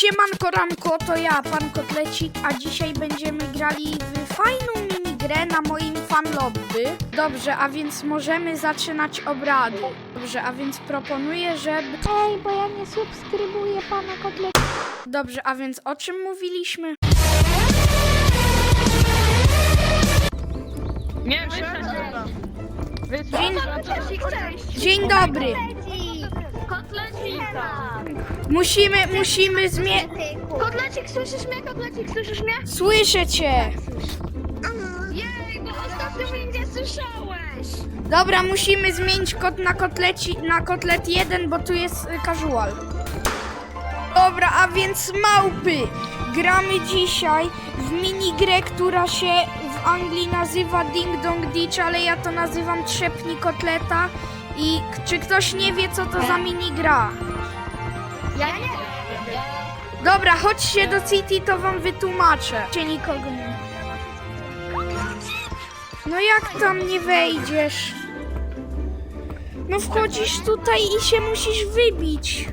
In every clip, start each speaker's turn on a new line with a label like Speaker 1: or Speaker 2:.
Speaker 1: Siemanko ranko, to ja, pan Kotlecik, a dzisiaj będziemy grali w fajną minigrę na moim fanlobby. Dobrze, a więc możemy zaczynać obrady. Dobrze, a więc proponuję, żeby...
Speaker 2: Ej, bo ja nie subskrybuję pana Kotlecika.
Speaker 1: Dobrze, a więc o czym mówiliśmy?
Speaker 3: Nie, wyszedł
Speaker 1: Dzień, dzień dobry.
Speaker 3: Kotlecika.
Speaker 1: Musimy, musimy zmie...
Speaker 2: Kotlecik, słyszysz mnie? Kotlecik, słyszysz mnie?
Speaker 1: Słyszę cię.
Speaker 2: Jej, bo ostatnio mnie nie słyszałeś.
Speaker 1: Dobra, musimy zmienić kod na kotleci, na kotlet 1, bo tu jest y, casual. Dobra, a więc małpy. Gramy dzisiaj w minigrę, która się w Anglii nazywa Ding Dong Ditch, ale ja to nazywam Trzepni Kotleta. I k- czy ktoś nie wie, co to za minigra?
Speaker 2: Ja nie.
Speaker 1: Dobra, chodźcie do City, to wam wytłumaczę. Cię nikogo nie. No jak tam nie wejdziesz? No wchodzisz tutaj i się musisz wybić.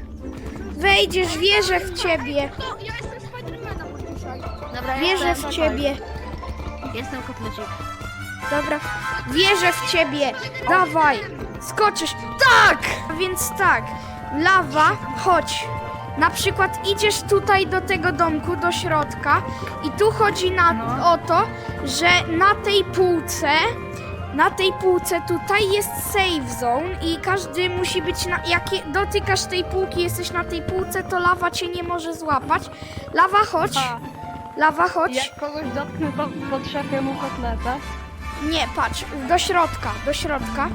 Speaker 1: Wejdziesz, wierzę w ciebie.
Speaker 2: No, ja jestem Spidermanem dzisiaj. Dobra,
Speaker 1: Wierzę w ciebie.
Speaker 2: Jestem Kotlecik.
Speaker 1: Dobra, wierzę w ciebie. Dawaj, skoczysz. Tak! A Więc tak, lawa, chodź. Na przykład idziesz tutaj do tego domku, do środka i tu chodzi na, o to, że na tej półce, na tej półce tutaj jest safe zone i każdy musi być na, jak je- dotykasz tej półki, jesteś na tej półce, to lawa cię nie może złapać. Lawa, chodź. Lawa, chodź.
Speaker 3: Jak kogoś dotknę, to potrzepię mu kotleta.
Speaker 1: Nie, patrz, do środka, do środka.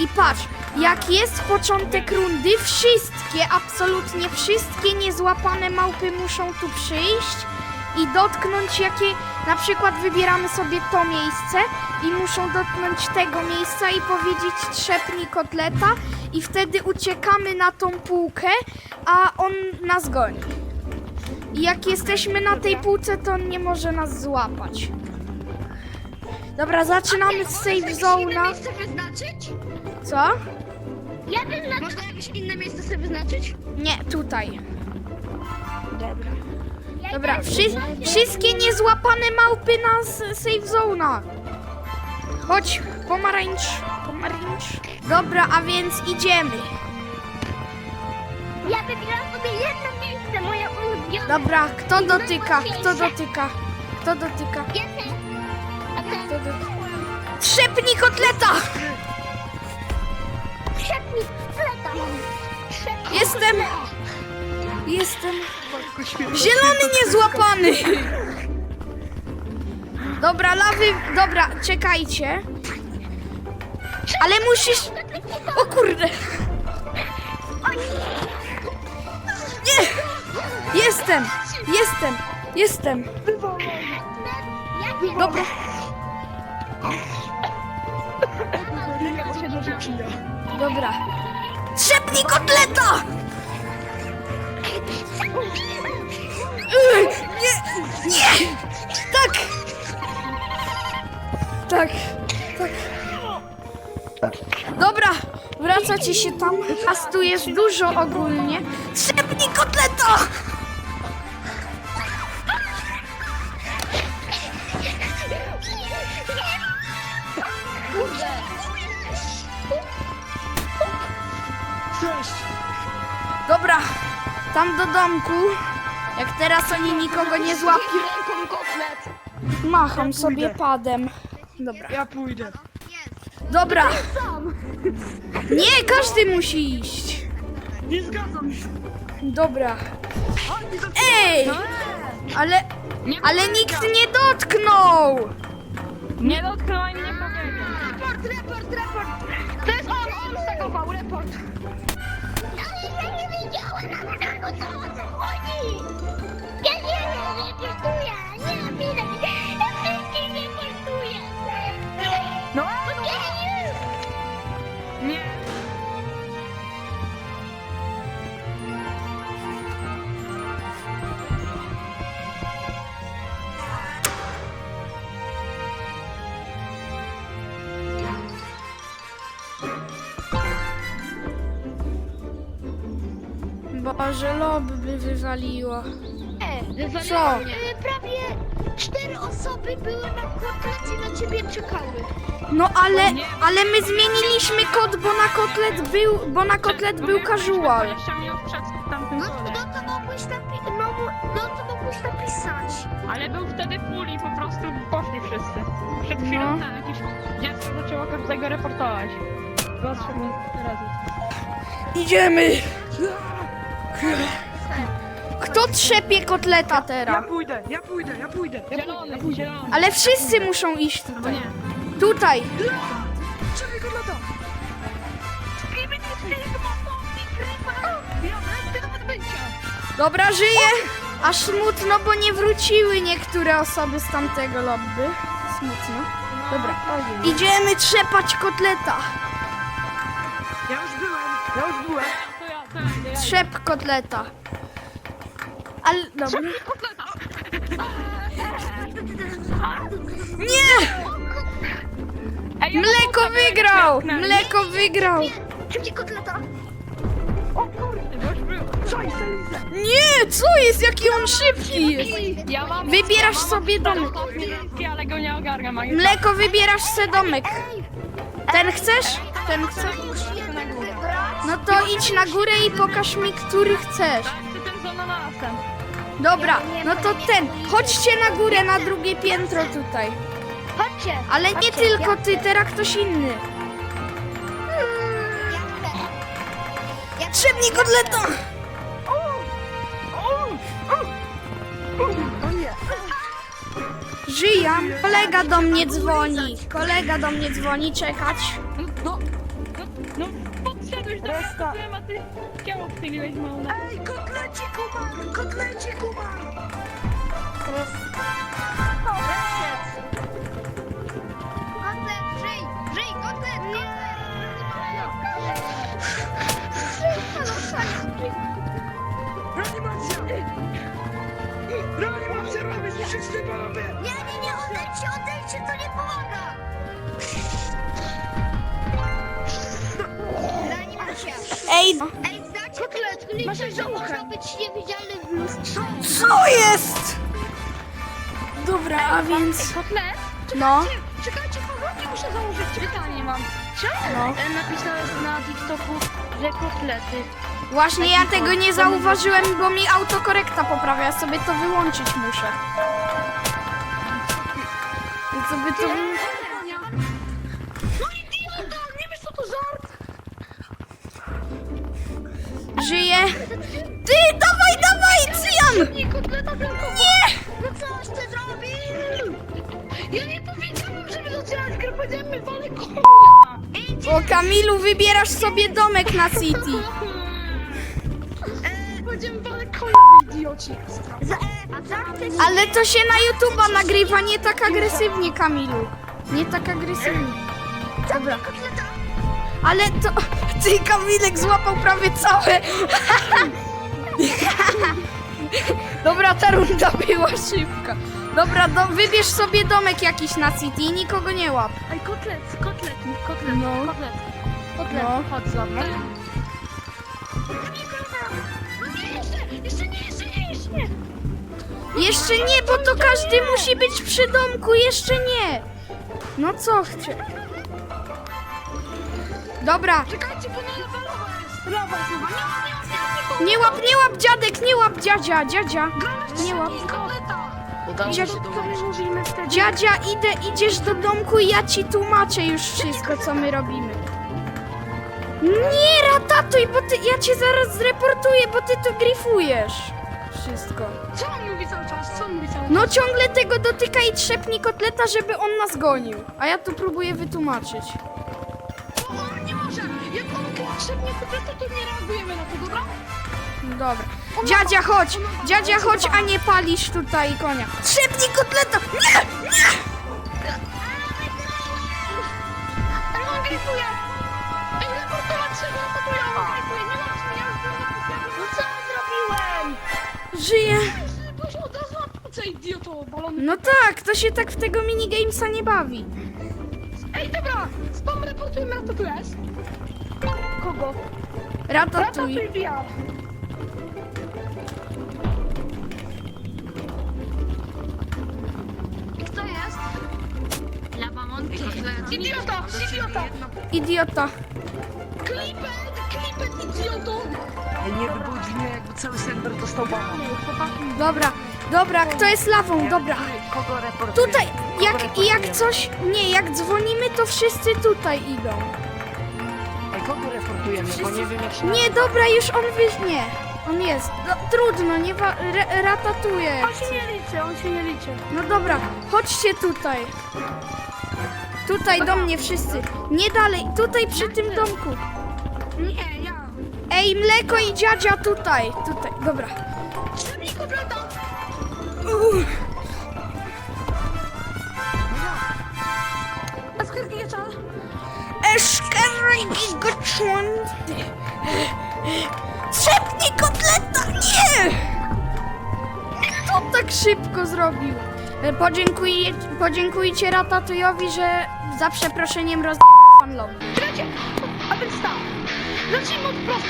Speaker 1: I patrz, jak jest początek rundy, wszystkie, absolutnie wszystkie niezłapane małpy muszą tu przyjść i dotknąć jakie, na przykład wybieramy sobie to miejsce i muszą dotknąć tego miejsca i powiedzieć trzepnij kotleta i wtedy uciekamy na tą półkę, a on nas goni. I jak jesteśmy na tej półce, to on nie może nas złapać. Dobra, zaczynamy z safe zone'a.
Speaker 2: wyznaczyć?
Speaker 1: Co?
Speaker 2: Ja wyznaczę. Można jakieś inne miejsce sobie wyznaczyć?
Speaker 1: Nie, tutaj.
Speaker 2: Dobra.
Speaker 1: Dobra, wszy wszystkie niezłapane małpy na s- safe zone'a. Chodź, pomarańcz, pomarańcz. Dobra, a więc idziemy.
Speaker 2: Ja wybieram sobie jedno miejsce, moje ulubione.
Speaker 1: Dobra, kto dotyka, kto dotyka, kto dotyka,
Speaker 2: Ja też. A ty?
Speaker 1: kto dotyka. Trzepnij kotleta!
Speaker 2: Szepnij fleta. Szepnij
Speaker 1: Jestem, jestem zielony niezłapany. Dobra, lawy, dobra, czekajcie. Ale musisz... O kurde. Nie! Jestem! Jestem! Jestem! Dobra. Dobra. Trzepnij kotleta! Ej, Nie! Nie! Tak! Tak, tak. Dobra, wracacie się tam. A tu jest dużo ogólnie. Trzepnij kotleta! Dobra, tam do domku. Jak teraz oni nikogo nie złapią, macham sobie padem. Dobra.
Speaker 3: Ja pójdę.
Speaker 1: Dobra. Nie, każdy musi iść.
Speaker 3: Nie zgadzam się.
Speaker 1: Dobra. Ej! Ale,
Speaker 3: Nie
Speaker 1: ale nikt nie dotknął!
Speaker 3: Nie dotknął ani nie powiedział.
Speaker 2: Report, report, report. To jest on, on stakował, report. Ale ja nie wiedziałem, o co o co chodzi. Ja nie wiem, nie reportuję.
Speaker 1: A że lobby wywaliło.
Speaker 2: E,
Speaker 1: Co?
Speaker 2: e, prawie cztery osoby były na kotlecie i na ciebie czekały.
Speaker 1: No ale, ale my zmieniliśmy kod, bo na kotlet był, bo na kotlet był casual.
Speaker 3: 20 minut przed tamtym
Speaker 2: No, no to mogłeś napi- no, no to mogłeś napisać.
Speaker 3: Ale był wtedy full i po prostu poszli wszyscy. Przed chwilą
Speaker 1: No.
Speaker 3: tam jakieś dziecko zaczęło każdego reportować. Mi razy.
Speaker 1: Idziemy! Kto trzepie kotleta
Speaker 4: Ja
Speaker 1: teraz?
Speaker 4: pójdę, ja pójdę, ja pójdę. Ja
Speaker 3: Zielony, zielony.
Speaker 1: Ale wszyscy muszą iść tutaj.
Speaker 3: nie.
Speaker 1: Tutaj!
Speaker 4: Czekaj go lata.
Speaker 1: Dobra, żyję! Aż smutno, bo nie wróciły niektóre osoby z tamtego lobby. Smutno. Dobra, idziemy trzepać kotleta.
Speaker 4: Ja już byłem, ja już byłem.
Speaker 1: Trzep kotleta. Ale, dobra. Nie!
Speaker 3: Ej, ja
Speaker 1: Mleko
Speaker 3: mam
Speaker 1: wygrał! Mleko wygrał!
Speaker 2: Szybciej kotleta.
Speaker 3: O kurde, bo już był.
Speaker 1: Nie! Co jest? Jaki on szybki jest!
Speaker 3: Ja mam...
Speaker 1: Wybierasz
Speaker 3: ja mam
Speaker 1: sobie domek.
Speaker 3: ostatni ręki, ale go nie ogarniam. a nie-
Speaker 1: Mleko, wybierasz se domek. Ten chcesz? Ten chcesz? No to idź na górę i pokaż mi, który chcesz.
Speaker 3: Ja chcę ten z ananasem.
Speaker 1: Dobra, no to ten. Chodźcie na górę, na drugie piętro tutaj.
Speaker 2: Chodźcie.
Speaker 1: Ale nie
Speaker 2: Chodźcie,
Speaker 1: tylko
Speaker 2: ja-
Speaker 1: ty, teraz ktoś inny.
Speaker 2: Ja chcę. Ja chcę.
Speaker 1: Trzepnij kotleta!
Speaker 4: O nie.
Speaker 1: Żyję. Kolega do mnie dzwoni. Kolega do mnie dzwoni, czekać.
Speaker 4: Reszta.
Speaker 3: mnie, a ty ciało wchyliłeś mało na...
Speaker 4: Ej, kotlecie Kuban, kotlecie Kuban.
Speaker 2: Kotlet, żyj, żyj, kotlet,
Speaker 4: Reanimacja. Reanimacja robić, wszyscy panowie.
Speaker 2: Nie, nie,
Speaker 1: Ej,
Speaker 2: klipy, że można być niewidzialny w lustrze?
Speaker 1: co jest? Dobra, a więc...
Speaker 3: Kotlet?
Speaker 1: No,
Speaker 3: Czekajcie, kogoki muszę założyć. Pytanie mam. Czemu
Speaker 1: No.
Speaker 3: e, napisałeś na TikToku, że kotlety?
Speaker 1: właśnie ja tego nie zauważyłem, bo mi autokorekta poprawia. Ja sobie to wyłączyć muszę. I sobie to... Żyje. Ty, dawaj, dawaj, Cyjan!
Speaker 3: Nie!
Speaker 2: No coś ty zrobił?
Speaker 3: Ja nie powiedziałem, żeby docierać grę, powiedziałem, my wale konia!
Speaker 1: O, Kamilu, wybierasz sobie domek na City.
Speaker 3: Powiedziałem, wale konia, wy idioci!
Speaker 2: E,
Speaker 1: Ale to się na YouTube'a nagrywa, nie tak agresywnie, Kamilu. Nie tak agresywnie. Dobra. Ale to... Ty, Kamilek, złapał prawie całe... Dobra, ta runda była szybka. Dobra, do, wybierz sobie domek jakiś na City i nikogo nie łap.
Speaker 3: Ej, kotlet, kotlet, kotlet,
Speaker 1: No.
Speaker 3: kotlet. Kotlet,
Speaker 1: No.
Speaker 3: chodź za mną. Nie, jeszcze, nie, jeszcze nie, jeszcze nie!
Speaker 1: Jeszcze nie, bo to każdy musi być przy domku, jeszcze nie. No co chcę? Dobra,
Speaker 3: Czekajcie, bo na lewa jest. Chyba. Nie,
Speaker 1: łap, nie łap dziadek, nie łap dziadzia, dziadzia. Nie łap. Dziadzia,
Speaker 3: Co my mówimy wtedy?
Speaker 1: dziadzia, idę, idziesz do domku i ja ci tłumaczę już wszystko, co my robimy. Nie, ratatuj, bo ty, ja cię zaraz zreportuję, bo ty tu grifujesz. Wszystko.
Speaker 3: Co on mówi cały czas? Co on mówi cały czas?
Speaker 1: No ciągle tego dotyka i trzepnij kotleta, żeby on nas gonił. A ja tu próbuję wytłumaczyć.
Speaker 3: On krzepnie kotleta, to nie reagujemy na to, dobra?
Speaker 1: Dobra. Dziadzia, chodź! Dziadzia, chodź, a nie palisz tutaj konia. Trzepnij kotleta! Nie! Nie!
Speaker 3: Ej, on gripuje! Ej, reportować się, bo reportuję, on gripuje. Nie mnie, ja już napisany.
Speaker 2: No co zrobiłem?
Speaker 3: Od razu na co idioto, balon.
Speaker 1: No tak, to się tak w tego minigamesa nie bawi.
Speaker 3: Ej, dobra! Spam reportujemy Ratatouille kogo?
Speaker 1: Ratatuj.
Speaker 3: Kto jest? Labamon, Idiota, idiota.
Speaker 1: Idiota.
Speaker 3: Klipet, klipet, idioto.
Speaker 4: Nie by było dziwnie, jakby cały serwer dostał bana.
Speaker 1: Dobra, dobra, kto jest lawą? Dobra.
Speaker 4: Kogo?
Speaker 1: Tutaj, jak, jak coś, nie, jak dzwonimy, to wszyscy tutaj idą.
Speaker 4: Reportujemy, bo nie wiem jak się...
Speaker 1: Nie, dobra, już on wyż... Nie, on jest. No, trudno, nie wa... Re, ratatuje.
Speaker 3: On się nie liczy, on się nie liczy.
Speaker 1: No dobra, chodźcie tutaj. Tutaj do mnie wszyscy. Nie dalej, tutaj przy tym domku.
Speaker 3: Nie, ja.
Speaker 1: Ej, mleko i dziadzia tutaj. Tutaj, dobra.
Speaker 3: A
Speaker 1: Eszkerigi goczłąty. Trzepnij kotleta, nie! Kto tak szybko zrobił? E, Podziękuj, podziękujcie Ratatujowi, że za przeproszeniem roz... pan lobby.
Speaker 3: Lecie! A więc tak. Zacznijmy od prostu.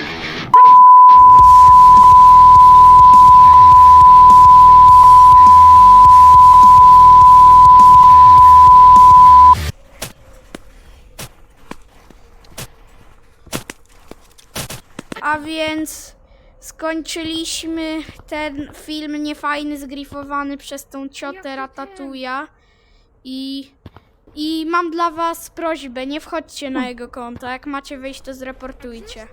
Speaker 1: Więc skończyliśmy ten film niefajny, zgrifowany przez tą ciotę Ratatuja. I, I mam dla was prośbę, nie wchodźcie na jego konto. Jak macie wyjść, to zreportujcie.